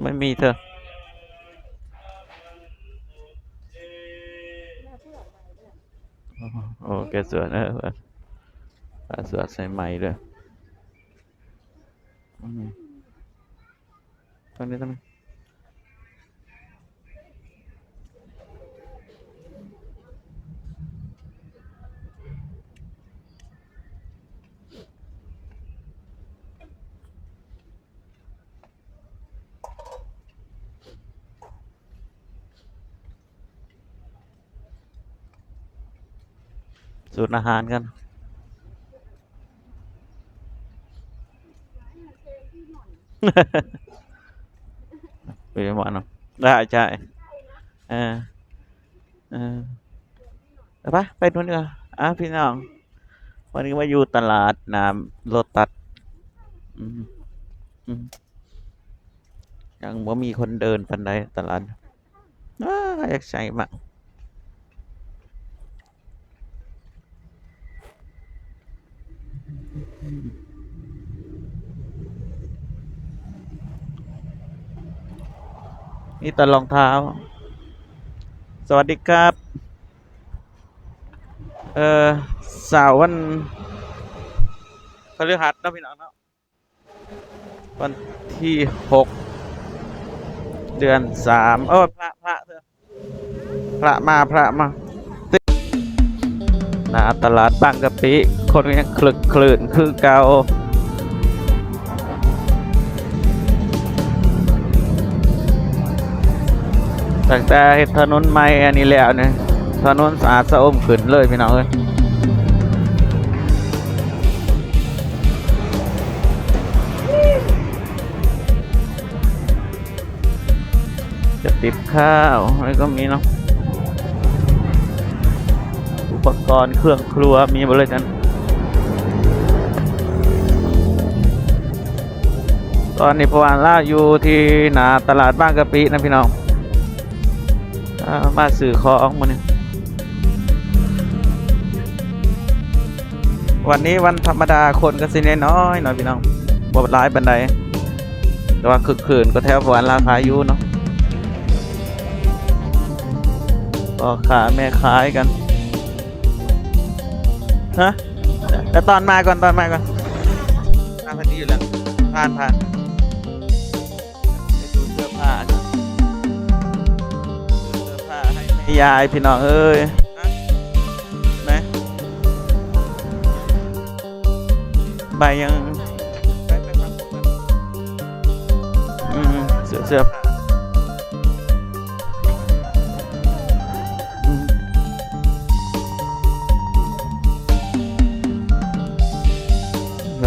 ไม่มีเธอ โอ้แกสวยนเออปลาสวยใส่ไหมด้วยตรงนี้ตรงนี้ สูตรอาหารกัน ไปหมอนเนาะได้ใช่เออเออไปไปนู่นดีกว่าอะพี่น้อง วันนี้มาอยู่ตลาดน้ำโลตัสอืมอืมยังบ่มีคนเดินปันใดตลาดอ้าอยากใส่มาก นี่ตะรองเท้า สวัสดีครับ เออสาววันพฤหัสนะพี่น้องเนาะวันที่หกเดือนสามเออพระพระเถอะพระมาพระมา น้าตลาดบางกะปิ คนยังคลึกคลื่นคือเก่าตั้งแต่เฮ็ดถนนใหม่อันนี้แล้วเนี่ยถนนสะอาดสะอมขึ้นเลยพี่น้องเอ้ยจะติดข้าวอะไรก็มีเนาะ ปกรณ์เครื่องครัวมีหมดเลยกันตอนนี้พวานล่าอยู่ที่หนาตลาดบ้านกะปินะพี่น้องมาสื่อของมาเนี่ยวันนี้วันธรรมดาคนก็สิน้อยหน่อยพี่น้องบ่ร้ายบันไดแต่ว่าคึกคืนก็แถวพวานราคายอยู่เนาะก็ขาแม่ขายกัน ฮะแต่ตอนมาก่อนตอนมาก่อนมาพอดีอยู่แล้วผ่านผ่านไปดูเสื้อผ้ากันดูเสื้อผ้าให้แม่ยายพี่น้องเอ้ยฮะไหนใบยังไปไปฟังผมกันอืมเสื้อเสื้อผ้า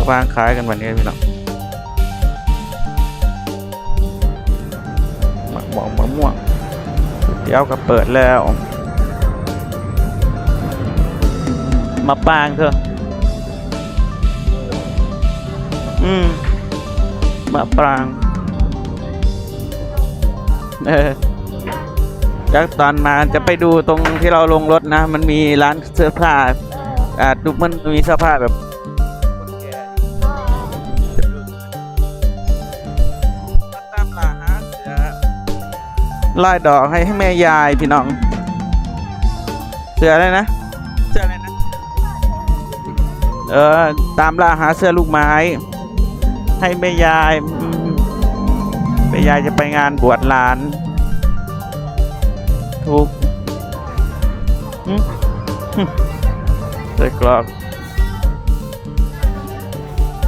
เดี๋ยวางขายกันวันนี้พี่น้องมะม่วงมะม่วงเดี๋ยวก็เปิดแล้ว มาปางเถอะอืมมาปรางเออจากตอนมาจะไปดูตรงที่เราลงรถนะ มันมีร้านเสื้อผ้าอ่าดูมันมีเสื้อผ้าแบบ ลายดอกให้ให้แม่ยายพี่น้องเสืออะไรนะเสืออะไรนะเออตามล่าหาเสื้อลูกไม้ ให้แม่ยายแม่ยายจะไปงานบวชหลาน ถูกหึหึใส่กรอก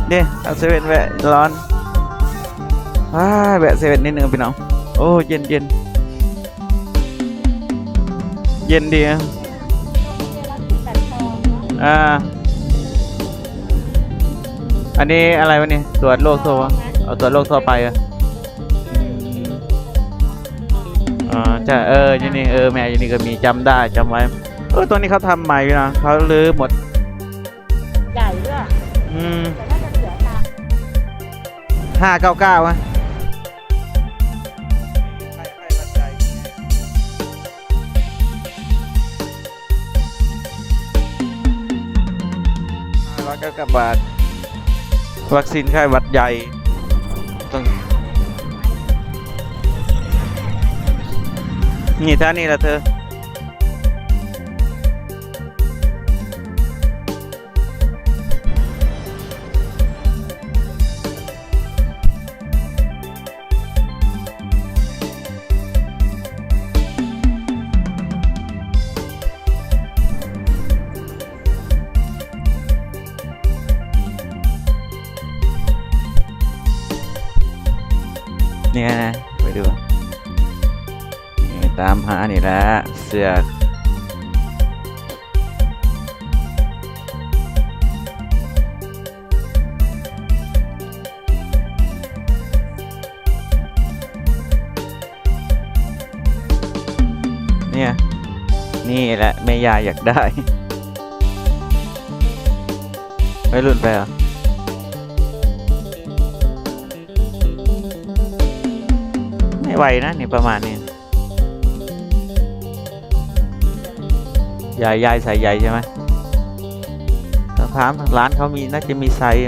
เนี่ยเอาเซเว่นแวะร้อนว้าแวะเซเว่นนิดนึงพี่น้อง โอ้ เย็นเย็น เย็นดีอะอ่า อันนี้อะไรวะเนี่ยตรวจโรคทั่วเอาตรวจโรคทั่วไปอะอ๋อจะเออยี่นี่เออแม่ยี่นี่ก็มีจำได้จำไว้ เออตัวนี้เขาทำใหม่อยู่นะเขาลื้อหมด ใหญ่ด้วยอืมแต่น่าจะเหลือตาห้าเก้าเก้าอะ กับบาท วัคซีนไข้หวัดใหญ่ต้องนี่ท่านี่ละเธอ เนี่ยนะไปดูตามหานี่แหละเสือกเนี่ย นี่แหละแม่ยายอยากได้ ไม่รุ่นไปเหรอ ให้ไวนะนี่ประมาณนี้ยายยายใส่ใหญ่ใช่ไหมต้องถามร้านเขามีน่าจะมีไซส์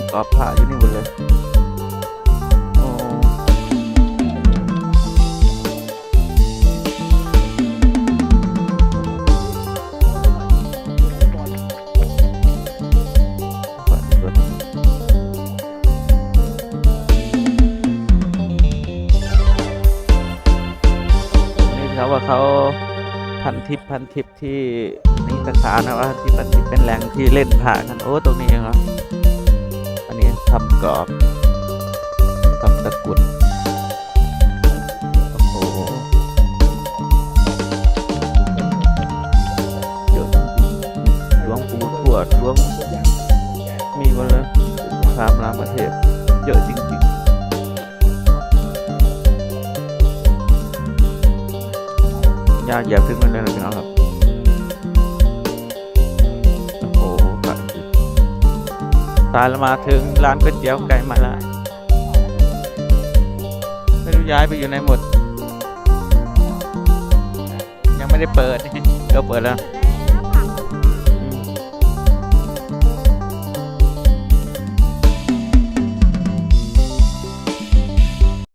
ำกรอบพระอยู่นี่หมดเลยโอ้นี่เขาว่าเขาพันทิพย์พันทิพย์ที่นี่สาขานะว่าที่พันทิพย์เป็นแหล่งที่เล่นผ่ากันโอ้ตรงนี้เองเหรออันนี้ ทำกรอบทำตะกุดโอ้โหเยอะหลวงปู่ทวดหลวงมีหมดเลยสามรามประเทศ เยอะจริงๆยากอย่าพึ่งมันเลยนะพี่น้องครับ ตายแล้วมาถึงร้านก๋วยเตี๋ยวไก่มาละไม่รู้ย้ายไปอยู่ไหนหมด ยังไม่ได้เปิดก็เปิดแล้ว